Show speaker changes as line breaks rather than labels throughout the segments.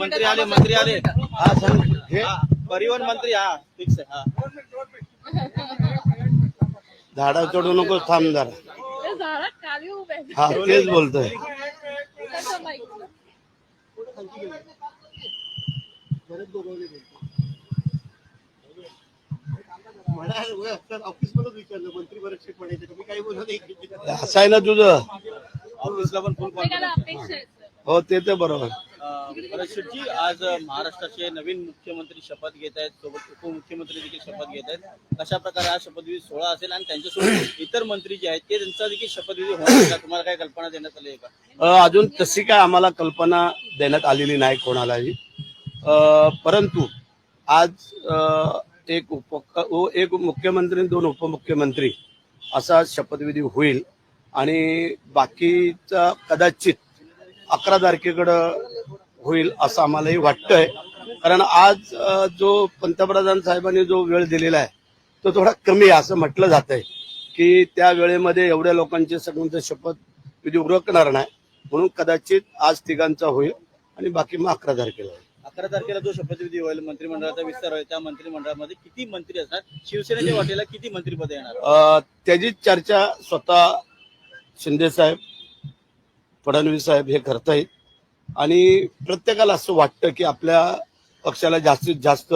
मंत्री आले मंत्री आले.
हा सांग हे?
परिवहन मंत्री हा फिक्स आहे हा.
झाडा चढू नको थांब जरा. हा तेच बोलतोय
त्याचं माहीत नाही.
ऑफिस मध्येच विचारलं मंत्री परीक्षेत म्हणायचे तुम्ही काही बोलत नाही
असं आहे ना तुझं.
ऑफिसला पण फुल
सर.
हो ते तर बरोबर.
जी आज महाराष्ट्राचे नवीन मुख्यमंत्री शपथ घेत आहेत सोबत उपमुख्यमंत्री देखील शपथ घेत आहेत. कशा प्रकारे हा शपथविधी सोहळा असेल आणि त्यांच्यासोबत इतर मंत्री जे आहेत ते त्यांचा देखील शपथविधी होणार का? तुम्हाला काय कल्पना देण्यात आली आहे का?
अजून तशी काय आम्हाला कल्पना देण्यात आलेली नाही कोणालाही. परंतु आज एक उप एक मुख्यमंत्री दोन उपमुख्यमंत्री असा शपथविधी होईल आणि बाकीचा कदाचित अकरा तारखेकडं होईल असं आम्हालाही वाटतंय. कारण आज जो पंतप्रधान साहेबांनी जो वेळ दिलेला आहे तो थोडा कमी आहे असं म्हटलं जात आहे की त्या वेळेमध्ये एवढ्या लोकांचे सगळ्यांचं शपथविधी उरकणार नाही. म्हणून कदाचित आज तिघांचा होईल आणि बाकी मग अकरा तारखेला होईल.
अकरा तारखेला जो शपथविधी होईल मंत्रिमंडळाचा विस्तार होईल त्या मंत्रिमंडळामध्ये किती मंत्री असणार? शिवसेनेच्या वाटेला किती मंत्रीपदे येणार?
अ, त्याची चर्चा स्वतः शिंदे साहेब फडणवीस साहेब हे करतायत. आणि प्रत्येकाला असं वाटतं की आपल्या पक्षाला जास्तीत जास्त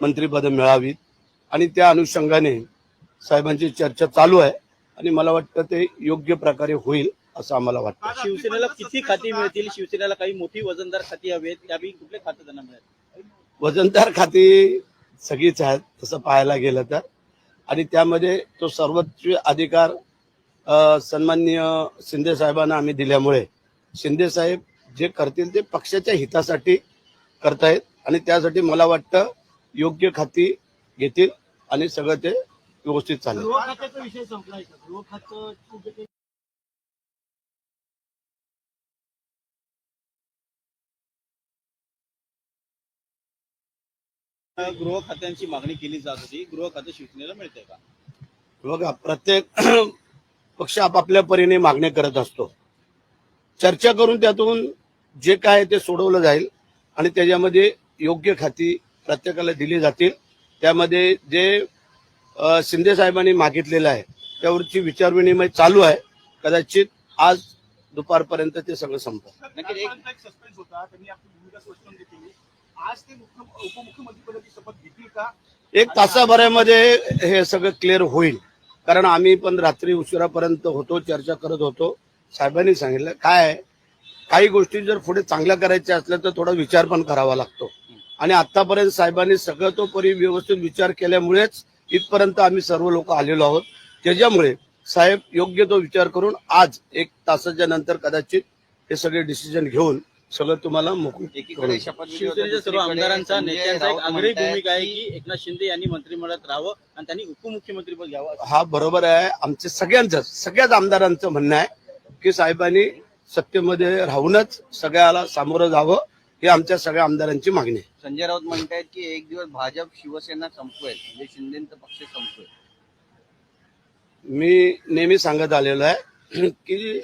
मंत्रिपदं मिळावीत. आणि त्या अनुषंगाने साहेबांची चर्चा चालू आहे. आणि मला वाटतं ते योग्य प्रकारे होईल असं आम्हाला वाटतं.
शिवसेनेला किती खाती मिळतील? शिवसेनेला काही मोठी वजनदार खाती हवी आहेत त्यापैकी कुठले खाते त्यांना मिळेल?
वजनदार खाती सगळीच आहेत तसं पाहायला गेलं तर. आणि त्यामध्ये तो सर्वोच्च अधिकार अ, सन्माननीय शिंदे साहेबांना आम्ही दिल्यामुळे शिंदे साहेब जे करतील ते पक्षाच्या हितासाठी करतायत आणि त्यासाठी मला वाटतं योग्य खाती घेतील आणि सगळं ते व्यवस्थित चालेल.
गृह खात्याचा
मागणी केली जात होती. गृह खाते शिवसेनेला मिळते का?
बघा प्रत्येक पक्ष आपापल्या परीने मागण्या करत असतो. चर्चा करून त्यातून जे काय ते सोडवलं जाईल आणि त्याच्यामध्ये योग्य खाती प्रत्येकाला दिली जातील. त्यामध्ये जे शिंदे साहेबांनी मागितलेलं आहे त्यावरची विचारविनिमय चालू आहे. कदाचित आज दुपारपर्यंत ते सगळं संपलं
नक्की एक
तासाभरामध्ये हे सगळं क्लिअर होईल. कारण आम्ही पण रात्री उशिरापर्यंत होतो चर्चा करत होतो. साहेबांनी सांगितलं काय आहे, काही गोष्टी जर पुढे चांगल्या करायच्या असल्या तर थोडा विचार पण करावा लागतो. आणि आतापर्यंत साहेबांनी सगळं तो परी व्यवस्थित विचार केल्यामुळेच इथपर्यंत आम्ही सर्व लोक आलेलो आहोत. त्याच्यामुळे साहेब योग्य तो विचार करून आज एक तासाच्या नंतर कदाचित हे सगळे डिसिजन घेऊन सगळं तुम्हाला
सर्व आमदारांचा आग्रही भूमिका आहे
की
एकनाथ शिंदे यांनी मंत्रिमंडळात राहावं आणि त्यांनी उपमुख्यमंत्रीपद घ्यावं
हा बरोबर आहे. आमचे सगळ्यांचं सगळ्याच आमदारांचं म्हणणं आहे की साहेबांनी सत्तेमध्ये राहूनच सगळ्याला सामोरं जावं ही आमच्या सगळ्या आमदारांची मागणी आहे.
संजय राऊत म्हणतायत की एक दिवस भाजप शिवसेना संपवेल म्हणजे शिंदेचा पक्ष संपवेल.
मी नेहमी सांगत आलेलो आहे की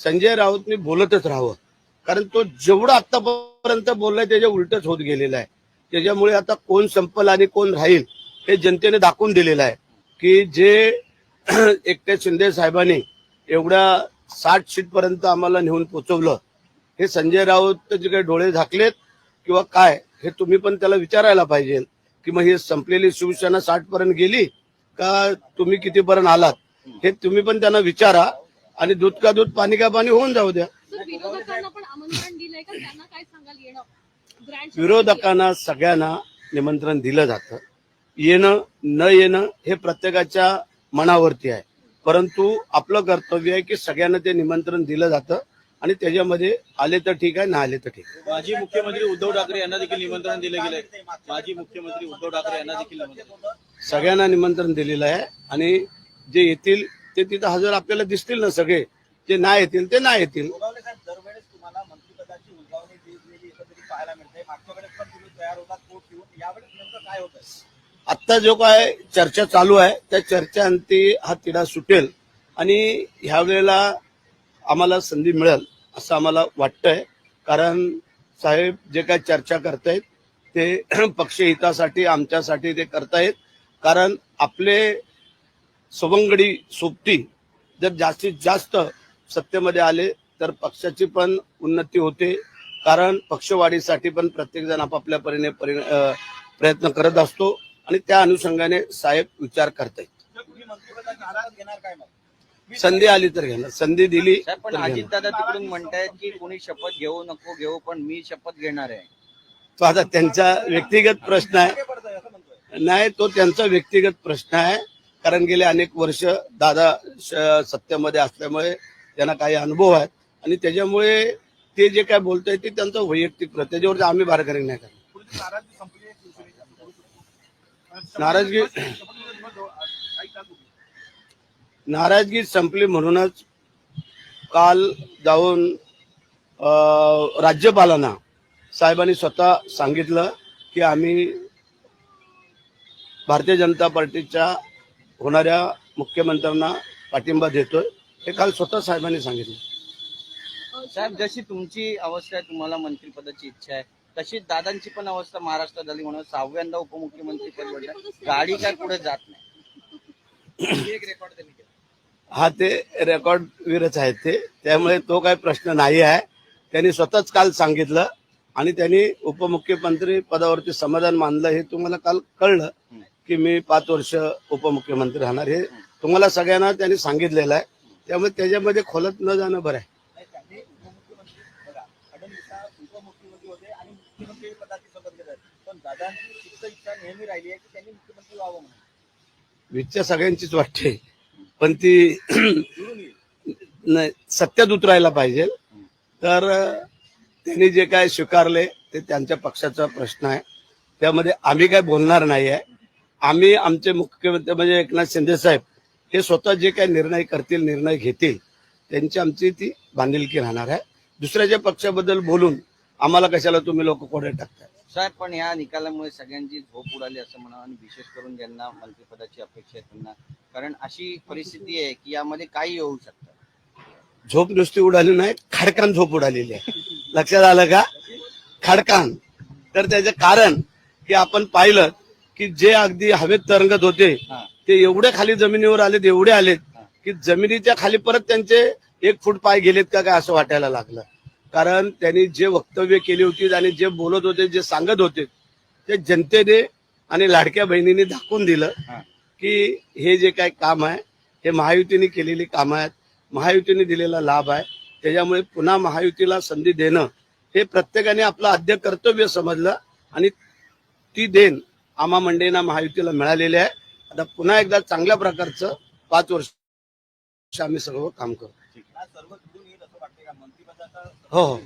संजय राऊतनी बोलतच राहावं. कारण तो जेवढा आतापर्यंत बोललाय त्याच्या उलटच होत गेलेला आहे. त्याच्यामुळे आता कोण संपल आणि कोण राहील हे जनतेने दाखवून दिलेलं आहे. की जे एकट्या शिंदे साहेबांनी एवढ्या साठ सीट पर्यंत आम्हाला नेऊन पोचवलं. हे संजय राऊत जे काही डोळे झाकलेत किंवा काय हे तुम्ही पण त्याला विचारायला पाहिजे. की मग ही संपलेली शिवसेना साठ पर्यंत गेली का तुम्ही कितीपर्यंत आलात? हे तुम्ही पण त्यांना विचारा आणि दूध का दूध पाणी का पाणी होऊन जाऊ द्या.
विरोधकांना
सगळ्यांना निमंत्रण दिलं जातं. येणं न येणं हे प्रत्येकाच्या मनावरती आहे. परंतु आपलं कर्तव्य आहे की सगळ्यांना ते निमंत्रण दिलं जातं आणि त्याच्यामध्ये आले तर ठीक आहे ना आले तर ठीक आहे.
माजी मुख्यमंत्री उद्धव ठाकरे यांना देखील निमंत्रण दिलं गेलंय. माजी मुख्यमंत्री उद्धव ठाकरे यांना देखील निमंत्रण
सगळ्यांना निमंत्रण दिलेलं आहे आणि जे येतील ते तिथं हजर आपल्याला दिसतील ना सगळे. जे नाही येतील ते नाही येतील.
पाहायला मिळते मागच्या वेळेस पण तुम्ही तयार होता कोट घेऊन यावेळेस नेमकं काय होत
आत्ता जो काय चर्चा चालू आहे त्या चर्चेअंती हा तिढा सुटेल आणि ह्या वेळेला आम्हाला संधी मिळेल असं आम्हाला वाटतंय. कारण साहेब जे काय चर्चा करतायत ते पक्षहितासाठी आमच्यासाठी ते करतायत. कारण आपले सवंगडी सोबती जर जास्तीत जास्त सत्तेमध्ये आले तर पक्षाची पण उन्नती होते. कारण पक्षवाढीसाठी पण प्रत्येकजण आपापल्या परीने परि प्रयत्न करत असतो. आणि त्या अनुषंगाने साहेब विचार करतायत. संधी आली तर घेणार. संधी दिली
पण
तर घेणार.
अजितदादा तिकडून म्हणतायत की कोणी शपथ घेऊ नको घेऊ पण मी शपथ घेणार आहे.
तो आता त्यांचा व्यक्तिगत प्रश्न आहे. नाही तो त्यांचा व्यक्तिगत प्रश्न आहे. कारण गेले अनेक वर्ष दादा सत्तेमध्ये असल्यामुळे त्यांना काही अनुभव आहेत. आणि त्याच्यामुळे ते जे काय बोलतायत ते त्यांचा वैयक्तिक त्याच्यावर आम्ही बारकाई नाही करणार
पुढची नाराजगी संपली आहे शिवसेनेची असं करू शकतो. आणि
नाराजगी- नाराजगी संपली म्हणूनच काल जाऊन राज्यपालांना साहेबांनी स्वतः सांगितलं की आम्ही भारतीय जनता पार्टीच्या होणाऱ्या मुख्यमंत्र्यांना पाठिंबा देतोय. हे काल स्वतः साहेबांनी सांगितलं.
साहेब जशी तुमची अवस्था आहे तुम्हाला मंत्रिपदाची इच्छा आहे तशी दादांची पण अवस्था महाराष्ट्रात झाली म्हणून सहाव्यांदा उपमुख्यमंत्री पद गाडी काय पुढे जात नाही.
ही
हा ते रेकॉर्ड वीरच आहेत ते. त्यामुळे तो काही प्रश्न नाही आहे. त्यांनी स्वतःच काल सांगितलं आणि त्यांनी उपमुख्यमंत्री पदावरती समाधान मानलं हे तुम्हाला काल कळलं की मी पाच वर्ष उपमुख्यमंत्री राहणार हे तुम्हाला सगळ्यांना त्यांनी सांगितलेलं आहे. त्यामुळे त्याच्यामध्ये खोलत न जाणं बरं आहे
नाही, त्यांनी उपमुख्यमंत्री बघा मुख्यमंत्री होते आणि मुख्यमंत्री पदाची शपथ घेत आहेत पण दादांची फिक्स इच्छा नेहमी राहिली आहे की त्यांनी मुख्यमंत्री व्हावं म्हणून.
इच्छा सगळ्यांचीच वाटते. पण ती नाही, सत्यात उतरायला पाहिजे. तर त्यांनी जे काय स्वीकारले ते त्यांच्या पक्षाचा प्रश्न आहे. त्यामध्ये आम्ही काय बोलणार नाही आहे. आम्ही आमचे मुख्यमंत्री म्हणजे एकनाथ शिंदे साहेब हे स्वतः जे काही निर्णय करतील निर्णय घेतील त्यांची आमची ती बांधिलकी राहणार आहे. दुसऱ्याच्या पक्षाबद्दल बोलून आम्हाला कशाला तुम्ही लोक कोडे टाकताय?
साहेब पण या निकालामुळे सगळ्यांची झोप उडाली असं म्हणा आणि विशेष करून ज्यांना मंत्रिपदाची अपेक्षा आहे त्यांना. कारण अशी परिस्थिती आहे की यामध्ये काही होऊ शकतं.
झोप नुसती उडाली नाही खडकान झोप उडालेली आहे. लक्षात आलं का? खडकान. तर त्याचं कारण की आपण पाहिलं की जे अगदी हवेत तरंगत होते. ते एवढे खाली जमिनीवर आलेत एवढे आलेत. की जमिनीच्या खाली परत त्यांचे एक फूट पाय गेलेत का काय असं वाटायला लागलं. कारण त्यांनी जे वक्तव्य केली होती आणि जे बोलत होते जे सांगत होते ते जनतेने आणि लाडक्या बहिणीने दाखवून दिलं. की हे जे काय काम आहे हे महायुतीने केलेली कामं आहेत. महायुतीने दिलेला लाभ आहे. त्याच्यामुळे पुन्हा महायुतीला संधी देणं हे प्रत्येकाने आपलं आद्य कर्तव्य समजलं आणि ती देण आम्हा मंडेना महायुतीला मिळालेली आहे. आता पुन्हा एकदा चांगल्या प्रकारचं पाच वर्ष आम्ही सर्व काम करू हो हो.